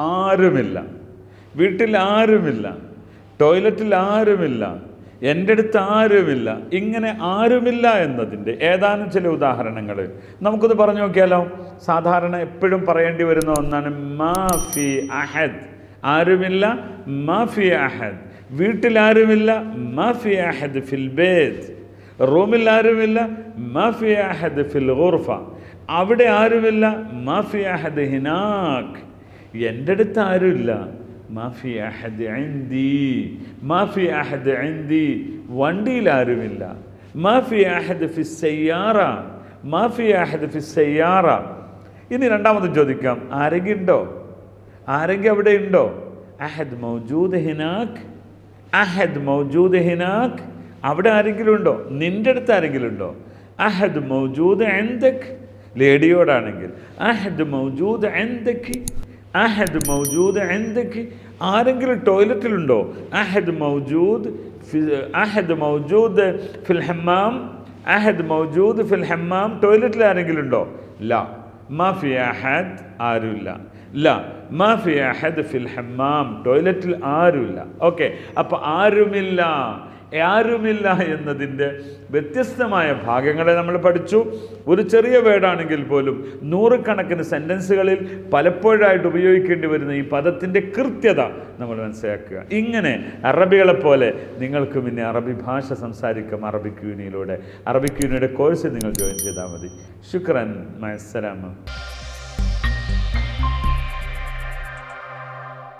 ആരുമില്ല. വീട്ടിൽ ആരുമില്ല. ടോയ്ലറ്റിൽ ആരുമില്ല. എന്റെ അടുത്ത് ആരുമില്ല. ഇങ്ങനെ ആരുമില്ല എന്നതിന്റെ ഏതാനും ചില ഉദാഹരണങ്ങൾ. നമുക്കൊന്ന് പറഞ്ഞു നോക്കിയാലോ? സാധാരണ എപ്പോഴും പറയേണ്ടി വരുന്ന ഒന്നാണ് മാഫി അഹദ്. ആരുമില്ല? മാഫി അഹദ്. വീട്ടിൽ ആരുമില്ല? മാഫി അഹദ് ഫിൽ ബേദ് റൂമിൽ ആരുമില്ല? മാഫി അഹദ് ഫിൽ ഗുർഫ. അവിടെ ആരുമില്ല? മാഫി അഹദ് ഹിനാക്ക് എന്റെ അടുത്ത് ആരുമില്ല. മാഫി അഹദ് ഐന്തി മാഫി അഹദ് ഐന്തി വണ്ടിയിൽ ആരുമില്ല. മാഫി അഹദ് ഫി സയ്യാറ മാഫി അഹദ് ഫി സയ്യാറ. ഇനി രണ്ടാമത് ചോദിക്കാം. ആരെങ്കിലും ഉണ്ടോ? ആരെങ്കിലും അവിടെ ഉണ്ടോ? അഹദ് മൗജൂദ് ഹിനാക്ക് അഹദ് മൗജൂദ് ഹിനാക്ക് അവിടെ ആരെങ്കിലും ഉണ്ടോ? നിന്റെ അടുത്ത് ആരെങ്കിലും ഉണ്ടോ? അഹദ് മൗജൂദ് എന്തക് ലേഡിയോടാണെങ്കിൽ. അഹദ് മൗജൂദ് എന്തക്ക് അഹദ് മൗജൂദ് എന്തൊക്കെ? ആരെങ്കിലും ടോയ്ലറ്റിലുണ്ടോ? അഹദ് മൗജൂദ് അഹദ് മൗജൂദ് ഫിൽ ഹമ്മാം അഹദ് മൗജൂദ് ഫിൽ ഹമ്മാം ടോയ്ലറ്റിൽ ആരെങ്കിലും ഉണ്ടോ ല മാഫി അഹദ് ആരുമില്ല. ല. മാഫി അഹദ് ഫിൽ ഹമ്മാം ടോയ്ലറ്റിൽ ആരുമില്ല. ഓക്കെ. അപ്പോൾ ആരുമില്ല. ആരുമില്ല എന്നതിന്റെ വ്യത്യസ്തമായ ഭാഗങ്ങളെ നമ്മൾ പഠിച്ചു. ഒരു ചെറിയ വേർഡാണെങ്കിൽ പോലും നൂറുകണക്കിന് സെന്റൻസുകളിൽ പലപ്പോഴായിട്ട് ഉപയോഗിക്കേണ്ടി വരുന്ന ഈ പദത്തിന്റെ കൃത്യത നമ്മൾ മനസ്സിലാക്കുക. ഇങ്ങനെ അറബികളെ പോലെ നിങ്ങൾക്കും ഇനി അറബി ഭാഷ സംസാരിക്കാം അറബിക് യൂണിയിലൂടെ അറബിക് യൂണിയുടെ കോഴ്സ് നിങ്ങൾ ജോയിൻ ചെയ്താൽ മതി. ശുക്രൻ മസ്സലാമ